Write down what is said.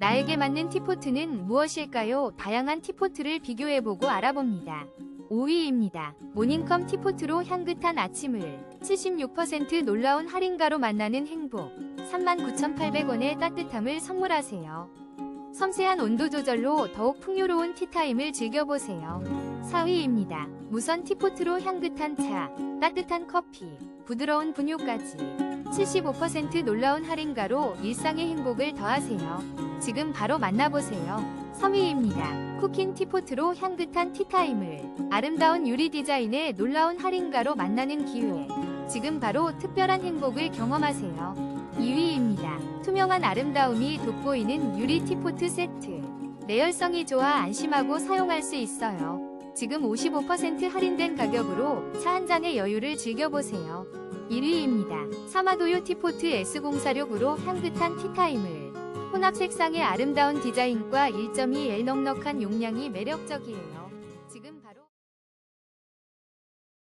나에게 맞는 티포트는 무엇일까요? 다양한 티포트를 비교해보고 알아봅니다. 5위입니다. 모닝컴 티포트로 향긋한 아침을 76% 놀라운 할인가로 만나는 행복 39,800원의 따뜻함을 선물하세요. 섬세한 온도 조절로 더욱 풍요로운 티타임을 즐겨보세요. 4위입니다. 무선 티포트로 향긋한 차, 따뜻한 커피, 부드러운 분유까지 75% 놀라운 할인가로 일상의 행복을 더하세요. 지금 바로 만나보세요. 3위입니다. 쿠킹 티포트로 향긋한 티타임을 아름다운 유리 디자인의 놀라운 할인가로 만나는 기회. 지금 바로 특별한 행복을 경험하세요. 2위입니다. 투명한 아름다움이 돋보이는 유리 티포트 세트. 내열성이 좋아 안심하고 사용할 수 있어요. 지금 55% 할인된 가격으로 차 한 잔의 여유를 즐겨보세요. 1위입니다. 사마도요 티포트 S046으로 향긋한 티타임을. 혼합 색상의 아름다운 디자인과 1.2L 넉넉한 용량이 매력적이에요.